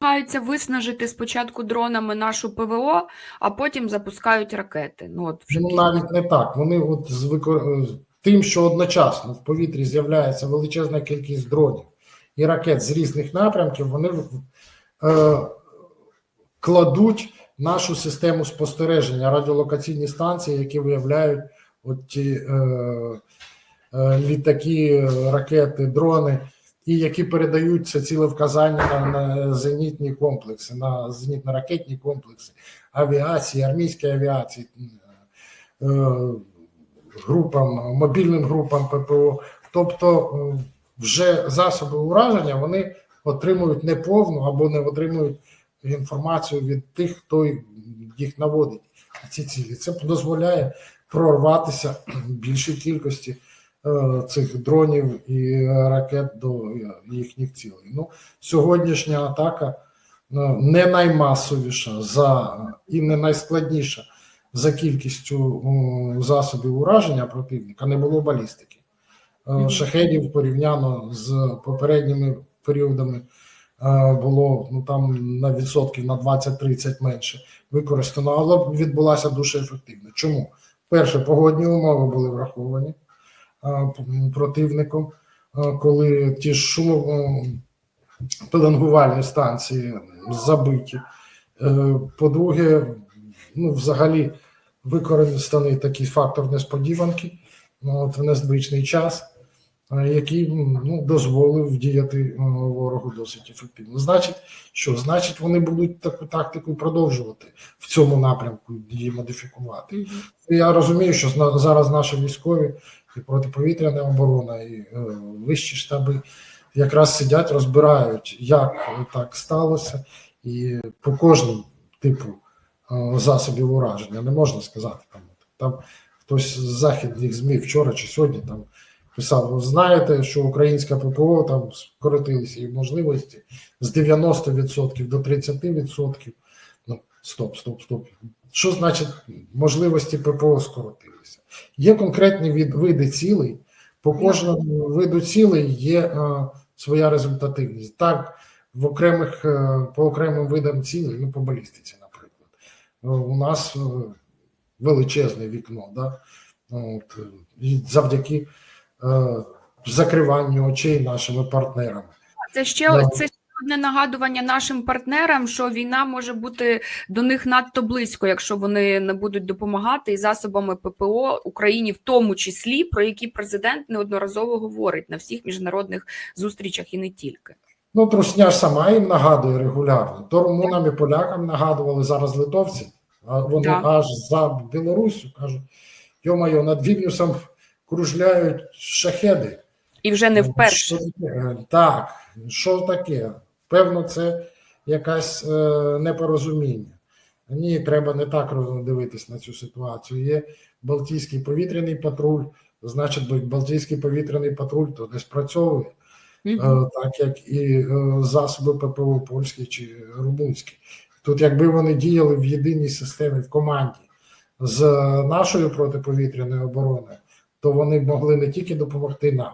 намагаються виснажити спочатку дронами нашу ПВО, а потім запускають ракети. Ну от вже Ну, навіть не так. Вони от з викор... тим, що одночасно в повітрі з'являється величезна кількість дронів і ракет з різних напрямків, вони е, кладуть нашу систему спостереження, радіолокаційні станції, які виявляють от ті е, е, літаки, ракети, дрони, і які передають це ціле вказання на, зенітні комплекси, на зенітно-ракетні комплекси, авіації, армійської авіації, е, групам, мобільним групам ППО. Тобто е, вже засоби ураження вони отримують неповну або не отримують інформацію від тих, хто їх наводить ці цілі. Це дозволяє прорватися більшій кількості цих дронів і ракет до їхніх цілей. Ну, сьогоднішня атака ну, не наймасовіша за і не найскладніша за кількістю засобів ураження противника, не було балістики. Е, Шахедів порівняно з попередніми періодами е, було ну там на відсотків на 20-30 менше використано, але відбулася дуже ефективно. Чому? Перше, погодні умови були враховані е, противником, е, коли ті ж шумово пеленгувальні станції забиті. Е, По-друге, ну, взагалі використаний такий фактор несподіванки ну, от в незвичний час, е, який ну, дозволив діяти е, ворогу досить ефективно. Значить, що значить, вони будуть таку тактику продовжувати в цьому напрямку її модифікувати. Я розумію, що зараз наші військові і протиповітряна оборона, і е, вищі штаби якраз сидять, розбирають, як так сталося, і по кожному типу е, засобів ураження не можна сказати. Там, там хтось з західних ЗМІ вчора чи сьогодні там писав: «Ви знаєте, що українська ППО там скоротилися її можливості з 90% до 30%. Ну, стоп, стоп, стоп. Що значить можливості ППО скоротилися? Є конкретні від, види цілей. По кожному виду цілей є е, своя результативність. Так, в окремих е, по окремим видам цілей, ну по балістиці, наприклад, е, у нас е, величезне вікно, да? От, і завдяки е, закриванню очей нашими партнерами. Це ще Да. це одне нагадування нашим партнерам, що війна може бути до них надто близько, якщо вони не будуть допомагати і засобами ППО Україні, в тому числі про які президент неодноразово говорить на всіх міжнародних зустрічах і не тільки. Ну, трусня ж сама їм нагадує регулярно. То румунам і полякам нагадували зараз литовці, а вони Да. аж за Білоруссю кажуть: йо-моє, над Вільнюсом кружляють шахеди. І вже не Ну, вперше. Так, що таке? Певно, це якесь е, непорозуміння. Ні, треба не так дивитись на цю ситуацію. Є Балтійський повітряний патруль, значить, Балтійський повітряний патруль то не спрацьовує. Мгм. Е, так як і е, засоби ППО польські чи румунські. Тут, якби вони діяли в єдиній системі в команді з нашою протиповітряною обороною, то вони б могли не тільки допомогти нам,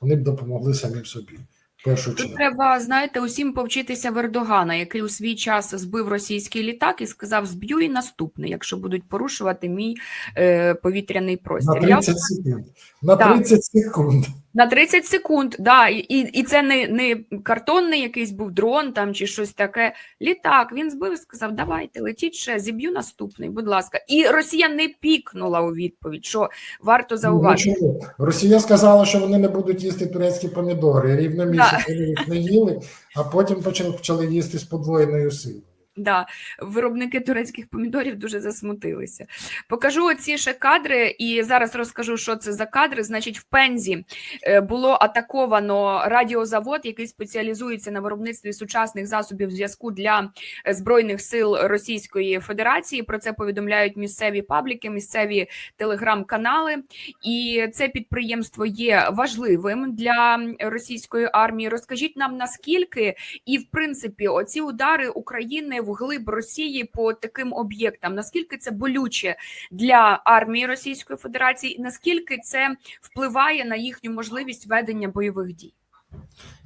вони б допомогли самим собі. Першу Тут треба, знаєте, усім повчитися Вердогана, який у свій час збив російський літак і сказав: зб'ю і наступний, якщо будуть порушувати мій е, повітряний На простір. Я 30 секунд. На Так. 30 секунд. На 30 секунд, да, і, і це не, не картонний якийсь був дрон там чи щось таке. Літак він збив і сказав: давайте, летіть ще, зіб'ю наступний, будь ласка. І Росія не пікнула у відповідь, що варто Ну, зауважити. чому? Росія сказала, що вони не будуть їсти турецькі помідори. Рівно місяць вони їх не їли, а потім почали, почали їсти з подвоєною силою. Да, виробники турецьких помідорів дуже засмутилися. Покажу оці ще кадри, і зараз розкажу, що це за кадри. Значить, в Пензі е, було атаковано радіозавод, який спеціалізується на виробництві сучасних засобів зв'язку для е, збройних сил Російської Федерації. Про це повідомляють місцеві пабліки, місцеві телеграм-канали. І це підприємство є важливим для російської армії. Розкажіть нам наскільки і, в принципі, оці удари України в глиб Росії по таким об'єктам, наскільки це болюче для армії Російської Федерації, наскільки це впливає на їхню можливість ведення бойових дій?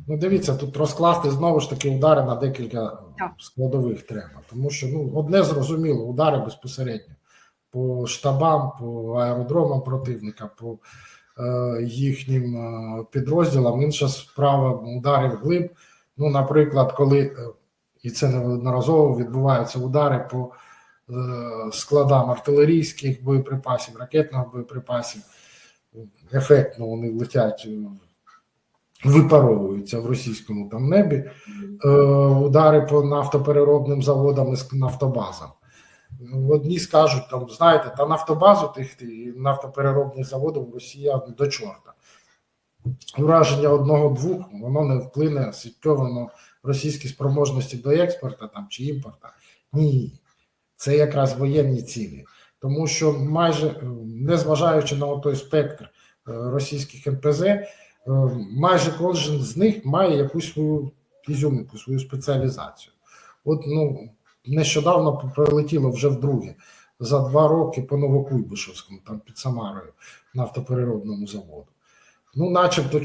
Ну, дивіться, тут розкласти знову ж таки удари на декілька Так. складових треба. Тому що ну, одне зрозуміло, удари безпосередньо по штабам, по аеродромам противника, по е, їхнім е, підрозділам. Інша справа удари вглиб. Ну, наприклад, коли е, і це неодноразово відбуваються удари по е, складам артилерійських боєприпасів, ракетних боєприпасів. Ефектно вони летять, е, випаровуються в російському там небі. Е, удари по нафтопереробним заводам і нафтобазам. Ну, Одні скажуть, там, знаєте, та нафтобазу тих нафтопереробних заводів Росія до чорта. Ураження одного-двох воно не вплине суттєво на російські спроможності до експорту там, чи імпорту. Ні, це якраз воєнні цілі. Тому що майже, е, незважаючи на той спектр е, російських НПЗ, е, майже кожен з них має якусь свою ізюминку, свою спеціалізацію. От ну нещодавно прилетіло вже вдруге за два роки по Новокуйбишевському, там під Самарою, нафтопереробному заводу. Ну, начебто,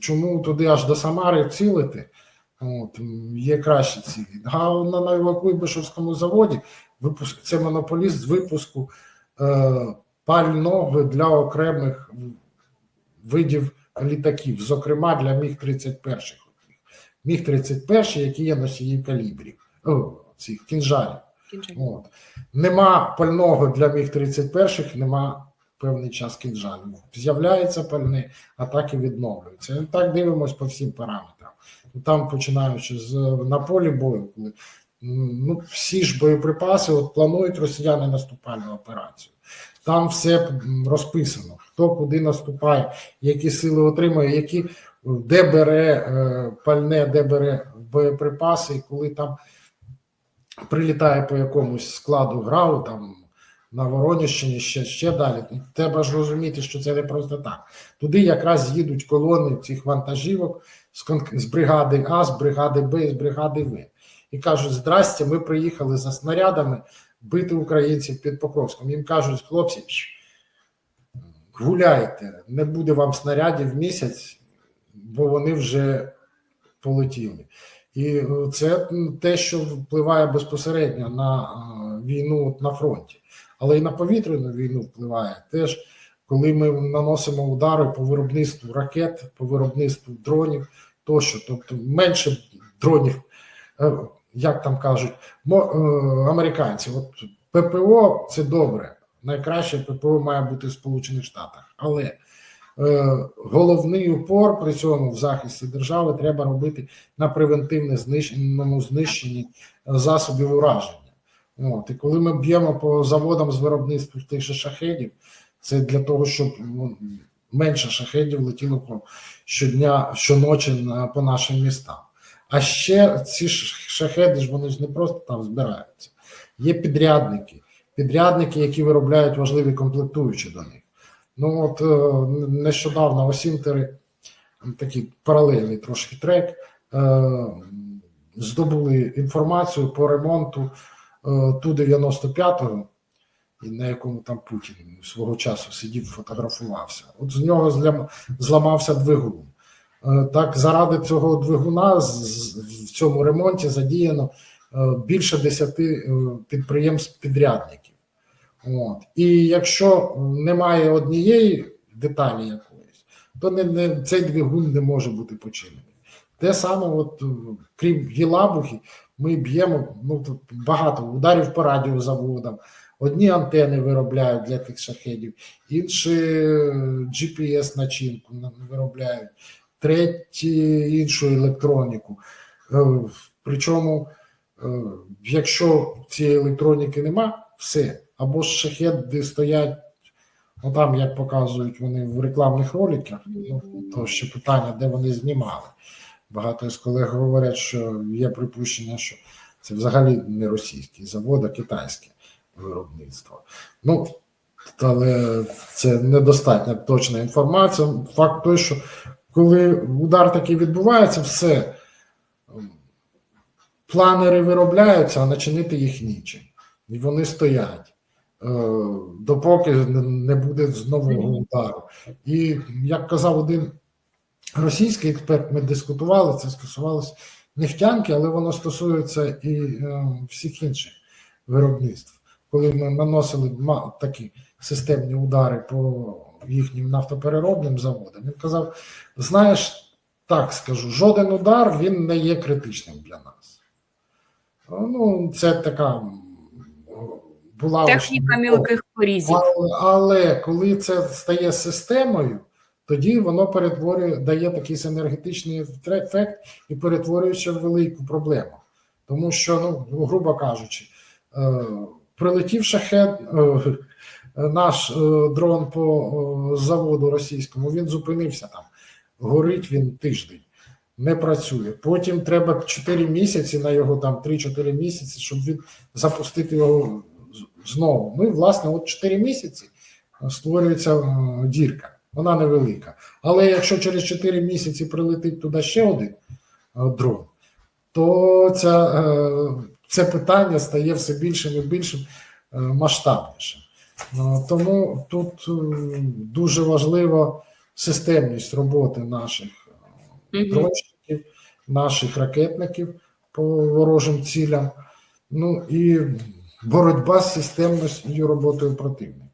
чому туди аж до Самари цілити? От, є кращі цілі. А на Новокуйбишевському заводі випуск, це монополіст з випуску е, пального для окремих видів літаків, зокрема для Міг-31. Міг-31, які є носії калібрів, о, цих кінжалів. От. Нема пального для Міг-31, нема певний час кінжалів. З'являється пальне, а так і відновлюється. І так дивимось по всім параметрам. Там, починаючи з на полі бою, коли ну, всі ж боєприпаси от планують росіяни наступальну операцію. Там все розписано, хто куди наступає, які сили отримує, які де бере е, пальне, де бере боєприпаси, і коли там прилітає по якомусь складу грау, там на Вороніщині, ще, ще далі. Треба ж розуміти, що це не просто так. Туди якраз їдуть колони цих вантажівок з, з бригади А, з бригади Б, з бригади В. І кажуть: здрасте, ми приїхали за снарядами бити українців під Покровськом. Їм кажуть, хлопці, гуляйте, не буде вам снарядів місяць, бо вони вже полетіли. І це те, що впливає безпосередньо на війну на фронті, але і на повітряну війну впливає теж, коли ми наносимо удари по виробництву ракет, по виробництву дронів тощо. Тобто менше дронів, е, як там кажуть, е, американці. От ППО це добре. Найкраще ППО має бути в Сполучених Штатах, але е, головний упор при цьому в захисті держави треба робити на превентивне знищеному знищенні засобів ураження. От, і коли ми б'ємо по заводам з виробництва тих же шахедів, це для того, щоб ну, менше шахедів летіло по щодня, щоночі на, по нашим містам. А ще ці шахеди ж вони ж не просто там збираються. Є підрядники, підрядники, які виробляють важливі комплектуючі до них. Ну от е, нещодавно Осінтери, такий паралельний трошки трек, е, здобули інформацію по ремонту е, Ту-95, і на якому там Путін свого часу сидів, фотографувався. От з нього зламався двигун. Е, Так, заради цього двигуна в цьому ремонті задіяно е, більше 10 е, підприємств-підрядників. От. І якщо немає однієї деталі якоїсь, то не, не, цей двигун не може бути починений. Те саме, от, е, крім Гілабухи, ми б'ємо ну, багато ударів по радіозаводам. Одні антени виробляють для тих шахедів, інші е, GPS-начинку виробляють, треті іншу електроніку. Е, Причому, якщо цієї електроніки нема, все. Або ж шахеди стоять, ну там, як показують вони в рекламних роликах, ну, то ще питання, де вони знімали. Багато з колег говорять, що є припущення, що це взагалі не російський завод, а китайське виробництво. Ну, але це недостатня точна інформація. Факт той, що коли удар такий відбувається, все. Планери виробляються, а начинити їх нічим. І вони стоять, е, допоки не- буде з нового удару. І як казав один російський експерт, ми дискутували, це стосувалося нефтянки, але воно стосується і е, всіх інших виробництв. Коли ми наносили такі системні удари по їхнім нафтопереробним заводам, він казав: знаєш, так скажу, жоден удар він не є критичним для нас. Ну, це така була Техніка мілких порізів. але, але коли це стає системою, тоді воно перетворює, дає такий синергетичний ефект і перетворюється в велику проблему. Тому що, ну, грубо кажучи, е, прилетів шахет, е, наш е, дрон по заводу російському, він зупинився там, горить він тиждень. Не працює. Потім треба 4 місяці на його там 3-4 місяці, щоб він запустити його знову. Ну і власне, от 4 місяці створюється дірка. Вона невелика. Але якщо через 4 місяці прилетить туди ще один е, дрон, то ця, е, це питання стає все більшим і більшим е, масштабнішим. Тому тут дуже важлива системність роботи наших дронщиків, наших ракетників по ворожим цілям, ну і боротьба з системністю роботою противника.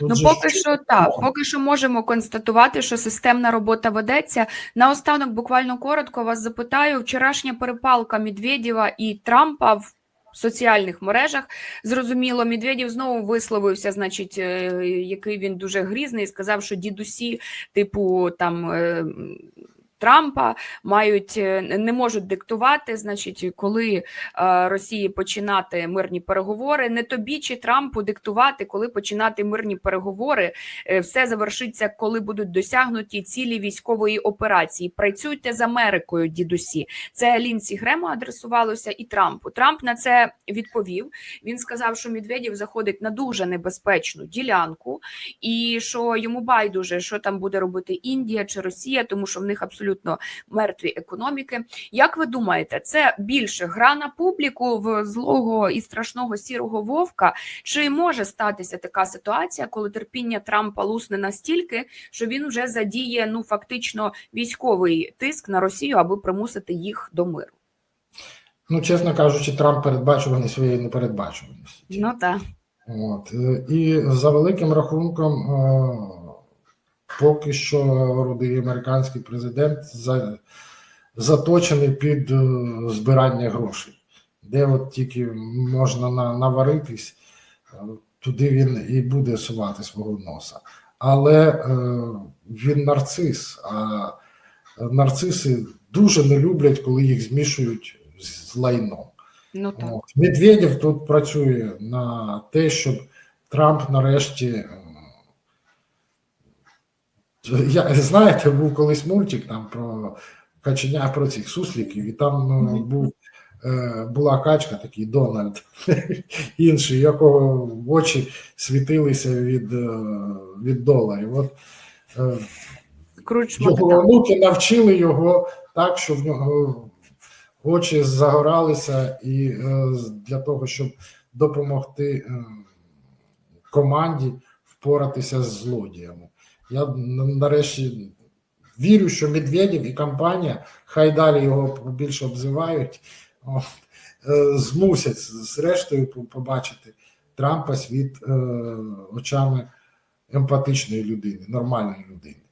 Тут Ну, поки що так, поки що можемо констатувати, що системна робота ведеться. Наостанок, буквально коротко вас запитаю: вчорашня перепалка Медведєва і Трампа в соціальних мережах. Зрозуміло, Медведєв знову висловився, значить, е, який він дуже грізний, сказав, що дідусі, типу там. Трампа мають е, не можуть диктувати, значить, коли е, Росії починати мирні переговори. Не тобі чи Трампу диктувати, коли починати мирні переговори. Е, Все завершиться, коли будуть досягнуті цілі військової операції. Працюйте з Америкою, дідусі. Це Лінсі Грему адресувалося і Трампу. Трамп на це відповів. Він сказав, що Медведєв заходить на дуже небезпечну ділянку, і що йому байдуже, що там буде робити Індія чи Росія, тому що в них абсолютно мертві економіки. Як ви думаєте, це більше гра на публіку в злого і страшного сірого вовка? Чи може статися така ситуація, коли терпіння Трампа лусне настільки, що він вже задіє ну фактично військовий тиск на Росію, аби примусити їх до миру? Ну, чесно кажучи, Трамп передбачуваний своєю непередбачуваністю. Ну так. От. І за великим рахунком, е, поки що рудий американський президент за- заточений під е, збирання грошей, де от тільки можна на- наваритись, е, туди він і буде сувати свого носа. Але е, він нарцис, а нарциси дуже не люблять, коли їх змішують з лайном. Ну так. Медведєв тут працює на те, щоб Трамп нарешті. Я, знаєте, був колись мультик там про каченя про цих сусліків, і там Мгм. був, е, була качка, такий Дональд, інший, якого очі світилися від, е, від доларів. От, е, Скруч його онуки навчили його так, що в нього очі загоралися, і е, для того, щоб допомогти е, команді впоратися з злодіями. Я нарешті вірю, що Медведєв і компанія, хай далі його більше обзивають, е, змусять зрештою побачити Трампа світ е, очами емпатичної людини, нормальної людини.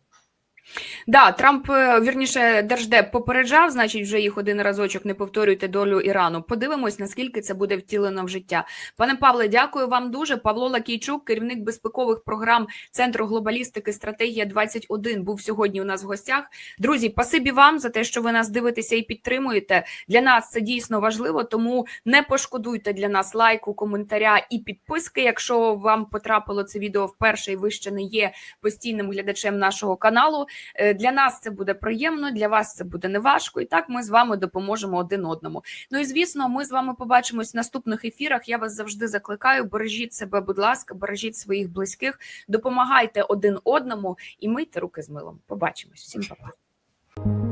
Да, Трамп е, вірніше держдеп попереджав, значить, вже їх один разочок не повторюйте долю Ірану. Подивимось, наскільки це буде втілено в життя. Пане Павле, дякую вам дуже. Павло Лакійчук, керівник безпекових програм Центру глобалістики Стратегія 21 був сьогодні у нас в гостях. Друзі, пасибі вам за те, що ви нас дивитеся і підтримуєте. Для нас це дійсно важливо, тому не пошкодуйте для нас лайку, коментаря і підписки. Якщо вам потрапило це відео вперше і ви ще не є постійним глядачем нашого каналу. Е, Для нас це буде приємно, для вас це буде неважко. І так ми з вами допоможемо один одному. Ну і звісно, ми з вами побачимось в наступних ефірах. Я вас завжди закликаю. Бережіть себе, будь ласка, бережіть своїх близьких, допомагайте один одному і мийте руки з милом. Побачимось. Всім па-па.